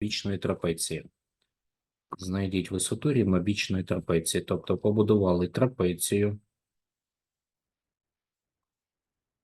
бічної трапеції. Знайдіть висоту рівнобічної трапеції. Тобто побудували трапецію.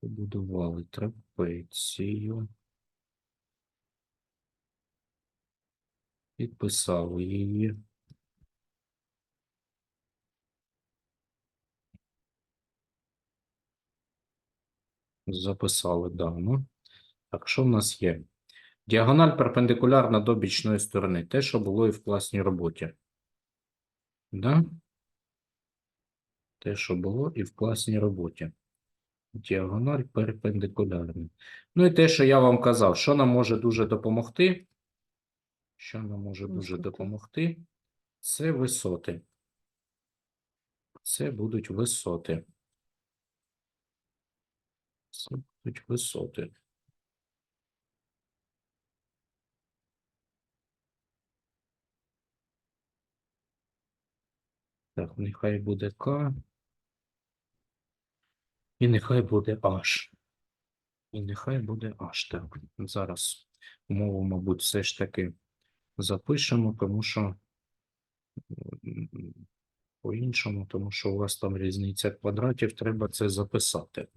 Побудували трапецію. Підписали її. Записали дану. Так, що в нас є? Діагональ перпендикулярна до бічної сторони. Те, що було і в класній роботі. Да? Те, що було і в класній роботі. Діагональ перпендикулярна. Ну і те, що я вам казав, що нам може дуже допомогти. Що нам може дуже допомогти? Це висоти. Це будуть висоти. Це будуть висоти. Так, нехай буде К. І нехай буде H. І нехай буде H. Так, зараз умову, мабуть, все ж таки запишемо, тому що по-іншому, тому що у вас там різниця квадратів, треба це записати.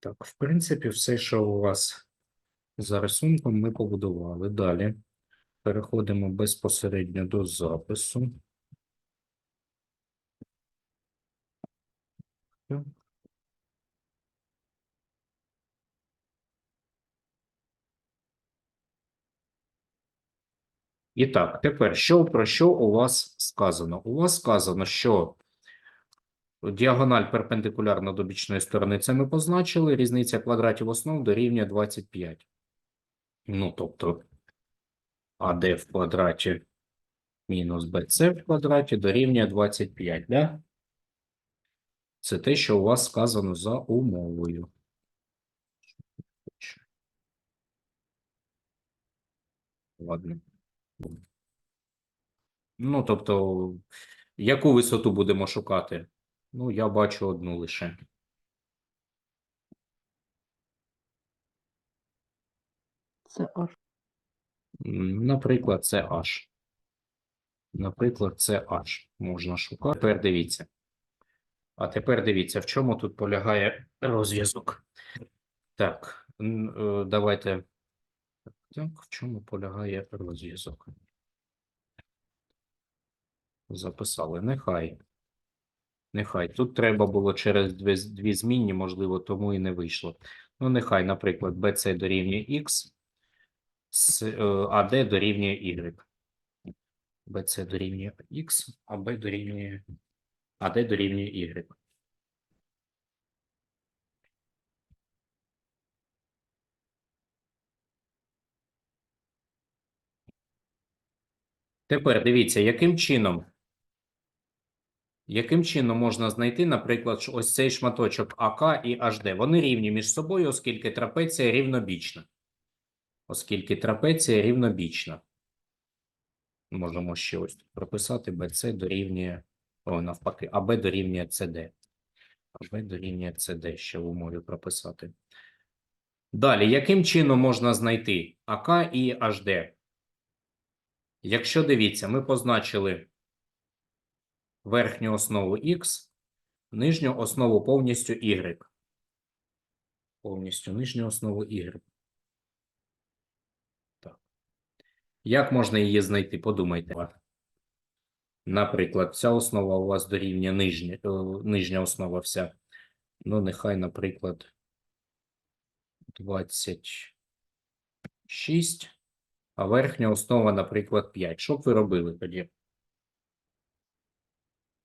Так, в принципі, все, що у вас за рисунком, ми побудували. Далі переходимо безпосередньо до запису. І так, тепер що про що у вас сказано? У вас сказано, що діагональ перпендикулярна до бічної сторони, це ми позначили. Різниця квадратів основ дорівнює 25. Ну, тобто, АД в квадраті мінус БЦ в квадраті дорівнює 25, да? Це те, що у вас сказано за умовою. Ладно. Ну, тобто, яку висоту будемо шукати? Ну, я бачу одну лише. Це М, Наприклад, це H. Наприклад, це H. Можна шукати. Тепер дивіться. А тепер дивіться, в чому тут полягає розв'язок. Так, е, давайте. Так, в чому полягає розв'язок? Записали. Нехай. Нехай. Тут треба було через дві, дві змінні, можливо, тому і не вийшло. Ну, нехай, наприклад, BC дорівнює X, AD дорівнює Y. BC дорівнює X, а B дорівнює AD дорівнює Y. Тепер дивіться, яким чином, яким чином можна знайти, наприклад, ось цей шматочок АК і HD. Вони рівні між собою, оскільки трапеція рівнобічна. Оскільки трапеція рівнобічна. Можемо ще ось тут прописати BC дорівнює, о, навпаки, АБ дорівнює CD. АБ дорівнює CD, ще в умові прописати. Далі, яким чином можна знайти АК і HD? Якщо дивіться, ми позначили верхню основу X, нижню основу повністю Y. Повністю нижню основу Y. Так. Як можна її знайти? Подумайте. Наприклад, ця основа у вас дорівнює нижня, е, нижня основа вся. Ну, нехай, наприклад, 26, а верхня основа, наприклад, 5. Що б ви робили тоді?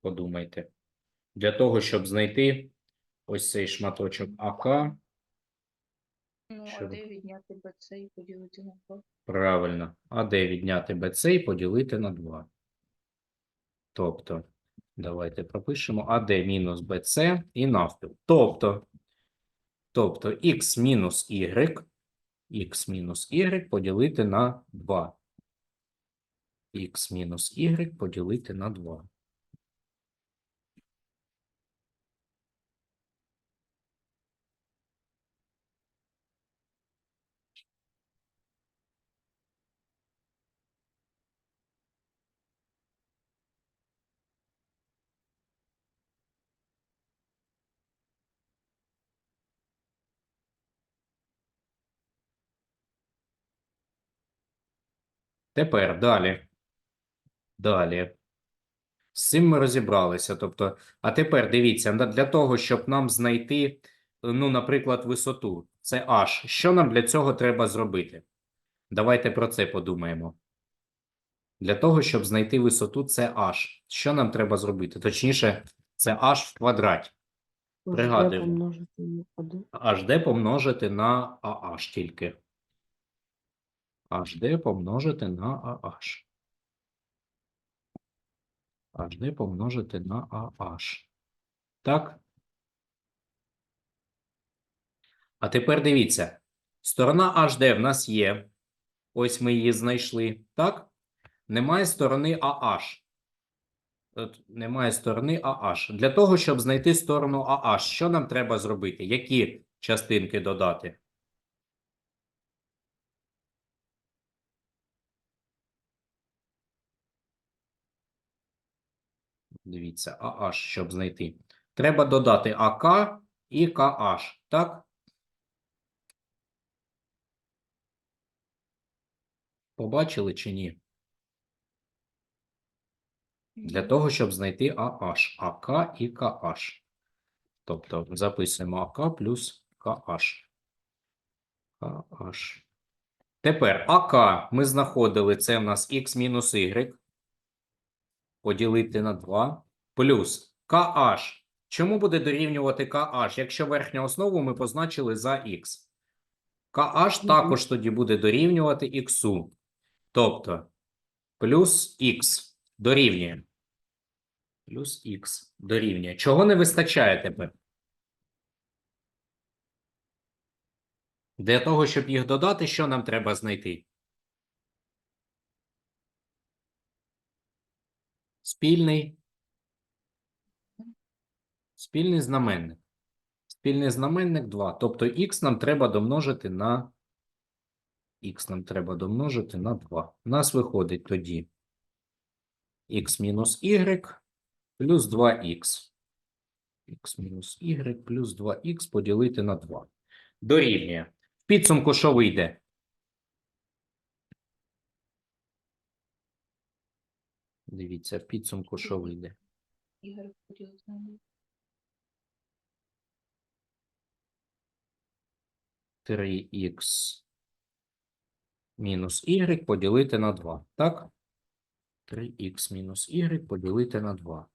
Подумайте. Для того, щоб знайти ось цей шматочок АК, Ну, Що а ви? де відняти БЦ і поділити на 2? правильно, АД відняти БЦ і поділити на 2. Тобто, давайте пропишемо АД мінус БЦ і навпіл. Тобто, тобто х мінус y, х мінус y поділити на 2. х мінус y поділити на 2. Тепер далі. Далі. З цим ми розібралися. Тобто, а тепер дивіться, для того, щоб нам знайти, ну, наприклад, висоту, це h. Що нам для цього треба зробити? Давайте про це подумаємо. Для того, щоб знайти висоту, це h. Що нам треба зробити? Точніше, це h в квадраті. Пригадуємо. HD помножити на AH тільки. HD помножити на AH. HD помножити на AH. Так? А тепер дивіться. Сторона HD в нас є. Ось ми її знайшли. Так? Немає сторони AH. От немає сторони AH. Для того, щоб знайти сторону AH, що нам треба зробити? Які частинки додати? Дивіться, AH, щоб знайти. Треба додати АК і KH, так? Побачили чи ні? Для того, щоб знайти AH, АК і KH. Тобто записуємо АК плюс KH. KH. Тепер АК ми знаходили, це в нас х мінус y. Поділити на 2. Плюс KH. Чому буде дорівнювати KH, якщо верхню основу ми позначили за х? KH також тоді буде дорівнювати х. Тобто плюс х дорівнює. Плюс х дорівнює. Чого не вистачає тепер? Для того, щоб їх додати, що нам треба знайти? Спільний. Спільний знаменник. Спільний знаменник 2. Тобто х нам треба домножити на х нам треба домножити на 2. У нас виходить тоді х мінус y плюс 2х. х мінус y плюс 2х поділити на 2. Дорівнює. В підсумку що вийде? Дивіться, в підсумку що вийде? Ігор хотів з нами. Три х мінус y поділити на 2. Так? 3х мінус y поділити на 2.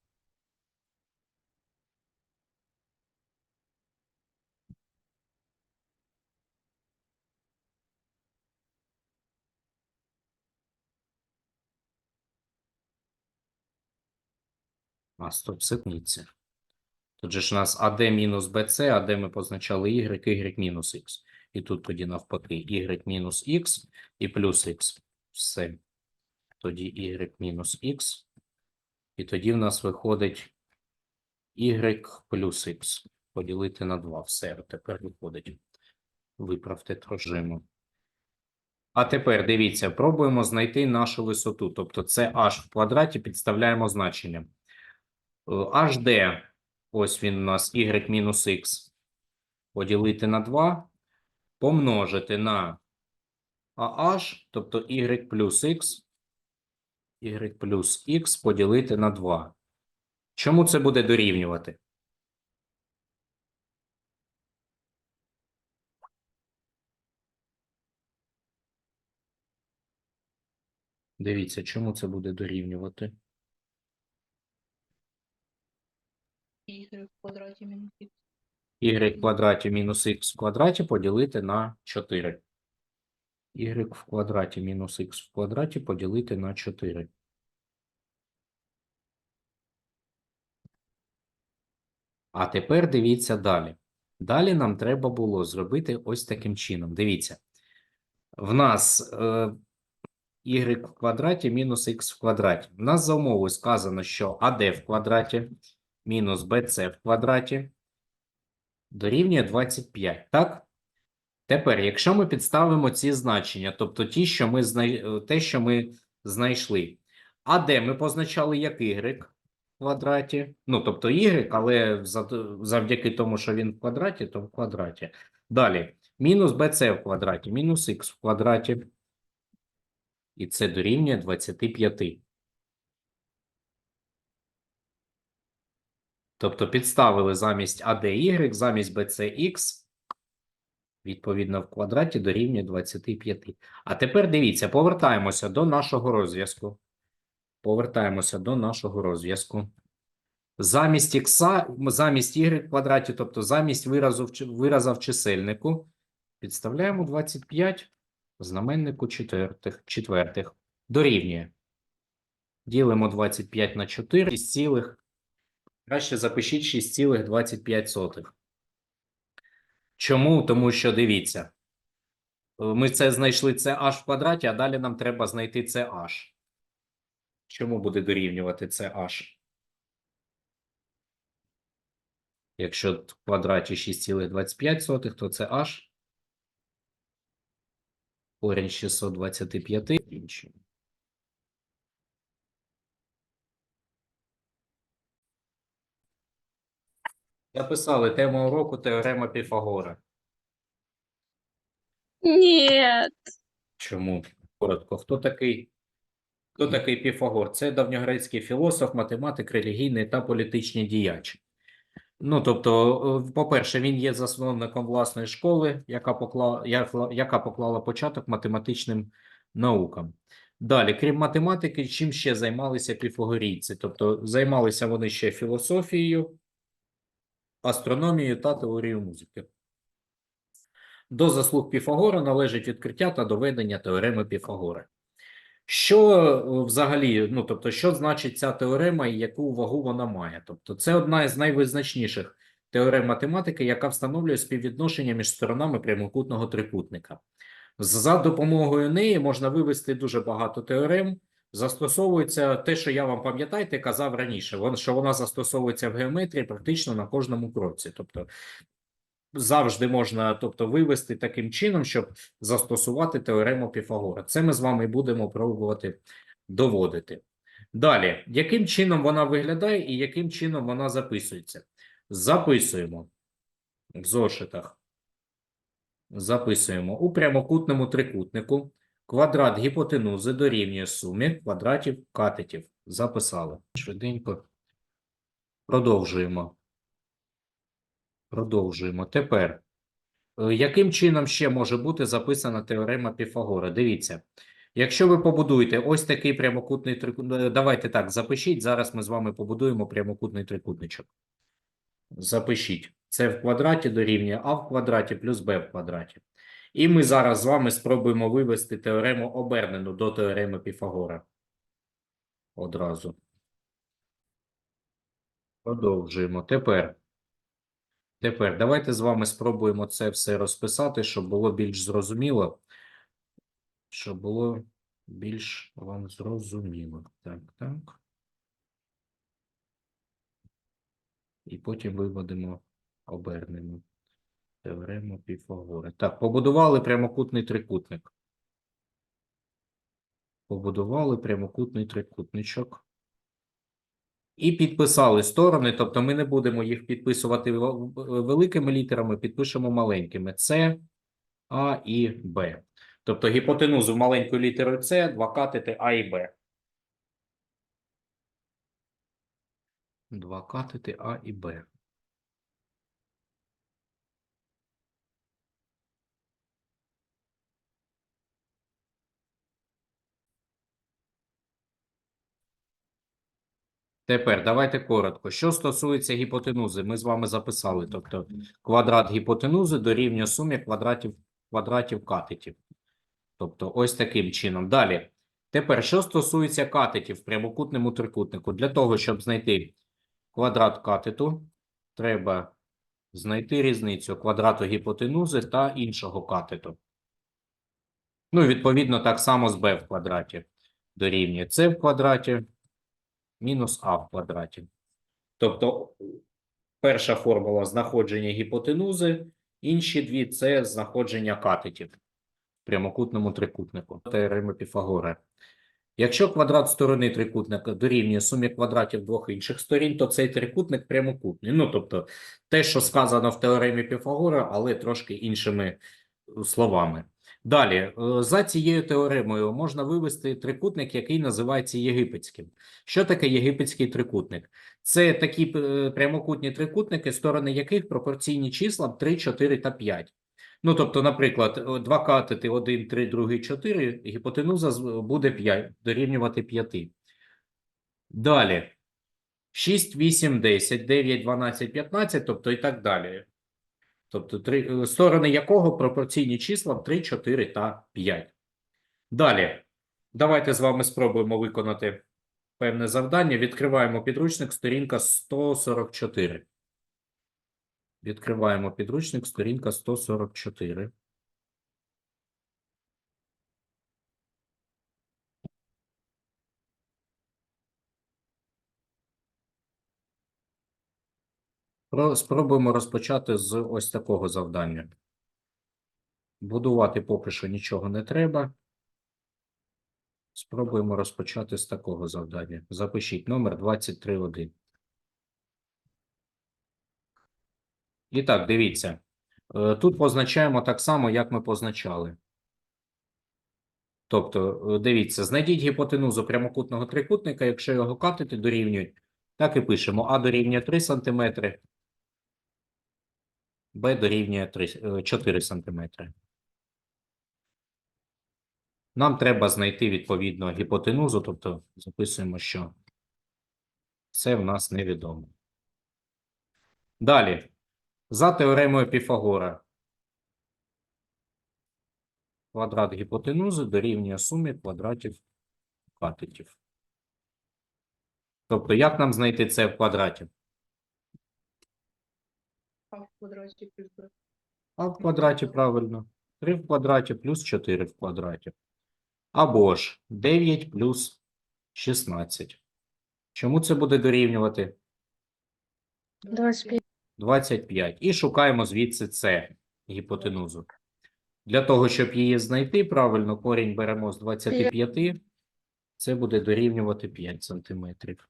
А, стоп, секундці. Тут же ж у нас АД мінус БЦ, а де ми позначали y, y мінус х. І тут тоді навпаки y мінус х і плюс х. Все. Тоді y мінус х. І тоді в нас виходить y плюс х. Поділити на 2. Все, тепер виходить. Виправте трожиму. А тепер дивіться, пробуємо знайти нашу висоту. Тобто це h в квадраті підставляємо значення. Е, HD, ось він у нас y мінус х, поділити на 2, помножити на AH, тобто y плюс х, y плюс х поділити на 2. Чому це буде дорівнювати? Дивіться, чому це буде дорівнювати? Ігор в квадраті мінус х. y в квадраті мінус х в квадраті поділити на 4. y в квадраті мінус х в квадраті поділити на 4. А тепер дивіться далі. Далі нам треба було зробити ось таким чином. Дивіться. В нас е, y в квадраті мінус х в квадраті. В нас за умовою сказано, що AD в квадраті мінус BC в квадраті дорівнює 25, так? Тепер, якщо ми підставимо ці значення, тобто ті, що ми знай... е, те, що ми знайшли, а де ми позначали як y в квадраті, ну, тобто y, але завдяки тому, що він в квадраті, то в квадраті. Далі, мінус bc в квадраті, мінус х в квадраті. І це дорівнює 25. Тобто підставили замість ADY, замість BCX, відповідно, в квадраті дорівнює 25. А тепер дивіться, повертаємося до нашого розв'язку. Повертаємося до нашого розв'язку. Замість х, замість y в квадраті, тобто замість виразу вираза в чисельнику, підставляємо 25 в знаменнику четвертих, четвертих. Дорівнює. Ділимо 25 на 4, 6 цілих. Краще запишіть 6,25. Чому? Тому що дивіться. е, Ми це знайшли це h в квадраті, а далі нам треба знайти це h. Чому буде дорівнювати це h? Якщо в квадраті 6,25, то це h. Корінь 625. Інші. Записали тему уроку теорема Піфагора. Нет. Чому? Коротко. Хто такий? Хто такий Піфагор? Це давньогрецький філософ, математик, релігійний та політичний діяч. Ну, тобто, е, по-перше, він є засновником власної школи, яка поклала, яка поклала початок математичним наукам. Далі, крім математики, чим ще займалися піфагорійці? Тобто, займалися вони ще філософією, астрономією та теорією музики. До заслуг Піфагора належить відкриття та доведення теореми Піфагора. Що е, взагалі, ну тобто, що значить ця теорема і яку вагу вона має? Тобто, це одна із найвизначніших теорем математики, яка встановлює співвідношення між сторонами прямокутного трикутника. За допомогою неї можна вивести дуже багато теорем. Застосовується те, що я вам пам'ятаєте, казав раніше, що вона застосовується в геометрії практично на кожному кроці. Тобто, завжди можна тобто, вивести таким чином, щоб застосувати теорему Піфагора. Це ми з вами будемо пробувати доводити. Далі, яким чином вона виглядає і яким чином вона записується? Записуємо в зошитах. Записуємо у прямокутному трикутнику квадрат гіпотенузи дорівнює сумі квадратів катетів. Записали. Швиденько. Продовжуємо. Продовжуємо. Тепер, е, яким чином ще може бути записана теорема Піфагора? Дивіться, якщо ви побудуєте ось такий прямокутний трикутничок, давайте так, запишіть. Зараз ми з вами побудуємо прямокутний трикутничок. Запишіть. Це в квадраті дорівнює а в квадраті плюс б в квадраті. І ми зараз з вами спробуємо вивести теорему обернену до теореми Піфагора. Одразу. Продовжуємо. Тепер. Тепер давайте з вами спробуємо це все розписати, щоб було більш зрозуміло. Щоб було більш вам зрозуміло. Так, так. І потім виводимо обернемо теорему Піфагора. Так, побудували прямокутний трикутник. Побудували прямокутний трикутничок. І підписали сторони, тобто ми не будемо їх підписувати великими літерами, підпишемо маленькими. С, А і Б. Тобто гіпотенузу маленькою літерою С, два катети А і Б. Два катети А і Б. Тепер давайте коротко. Що стосується гіпотенузи, ми з вами записали. Тобто квадрат гіпотенузи дорівнює сумі квадратів, квадратів катетів. Тобто ось таким чином. Далі. Тепер, що стосується катетів в прямокутному трикутнику, для того, щоб знайти квадрат катету, треба знайти різницю квадрату гіпотенузи та іншого катету. Ну, відповідно, так само з b в квадраті дорівнює c в квадраті мінус а в квадраті. Тобто, перша формула знаходження гіпотенузи, інші дві це знаходження катетів в прямокутному трикутнику. Теорема Піфагора. Якщо квадрат сторони трикутника дорівнює сумі квадратів двох інших сторін, то цей трикутник прямокутний. Ну, тобто, те, що сказано в теоремі Піфагора, але трошки іншими словами. Далі, е, за цією теоремою можна вивести трикутник, який називається єгипетським. Що таке єгипетський трикутник? Це такі е, прямокутні трикутники, сторони яких пропорційні числам 3, 4 та 5. Ну, тобто, наприклад, два катети 1, 3, другий 4, гіпотенуза буде 5, дорівнювати 5. Далі. 6, 8, 10, 9, 12, 15, тобто і так далі. Тобто три, е, сторони якого пропорційні числа 3, 4 та 5. Далі. Давайте з вами спробуємо виконати певне завдання. Відкриваємо підручник, сторінка 144. Відкриваємо підручник, сторінка 144. Спробуємо розпочати з ось такого завдання. Будувати поки що нічого не треба. Спробуємо розпочати з такого завдання. Запишіть номер 231. І так, дивіться. Е, Тут позначаємо так само, як ми позначали. Тобто, е, дивіться, знайдіть гіпотенузу прямокутного трикутника, якщо його катети дорівнюють, так і пишемо. А дорівнює 3 см, Б дорівнює 3, е, 4 см. Нам треба знайти відповідно гіпотенузу, тобто записуємо, що це в нас невідомо. Далі. За теоремою Піфагора. Квадрат гіпотенузи дорівнює сумі квадратів катетів. Тобто, як нам знайти це в квадраті? А в квадраті плюс Б. А в квадраті правильно. 3 в квадраті плюс 4 в квадраті. Або ж 9 плюс 16. Чому це буде дорівнювати? 25. 25. І шукаємо звідси це гіпотенузу. Для того, щоб її знайти, правильно, корінь беремо з 25. Це буде дорівнювати 5 сантиметрів.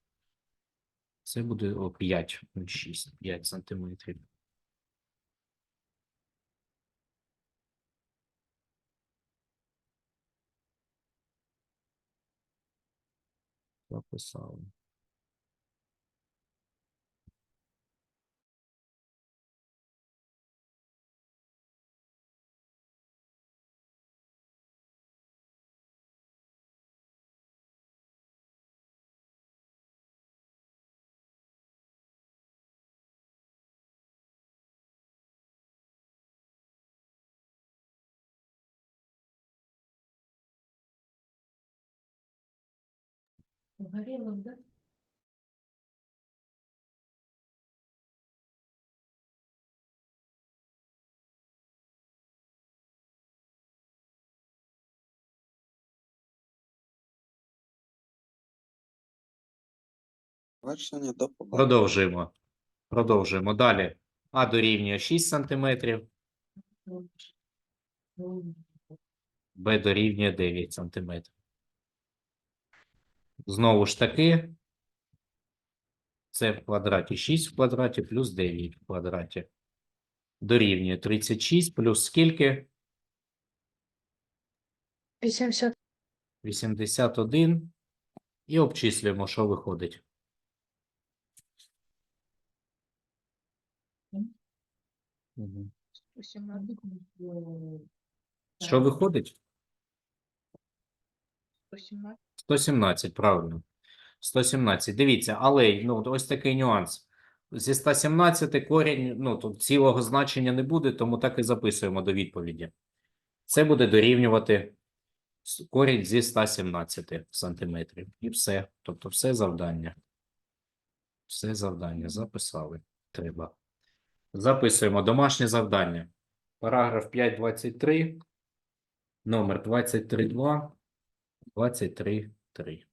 Це буде о, 5, 6, 5 сантиметрів. Записали. Горіло, да? Завершення до побачення. Продовжуємо. Продовжуємо. Далі. А дорівнює 6 сантиметрів, Б дорівнює 9 сантиметрів. Знову ж таки, це в квадраті 6 в квадраті плюс 9 в квадраті. Дорівнює 36 плюс скільки? 80. 81. І обчислюємо, що виходить. Мгм. 117. Що виходить? 117. 117, правильно. 117. Дивіться, але ну, ось такий нюанс. Зі 117 корінь, ну, тут цілого значення не буде, тому так і записуємо до відповіді. Це буде дорівнювати корінь зі 117 сантиметрів. І все. Тобто все завдання. Все завдання записали. Треба. Записуємо домашнє завдання. Параграф 5.23, номер 23.2, 23.3.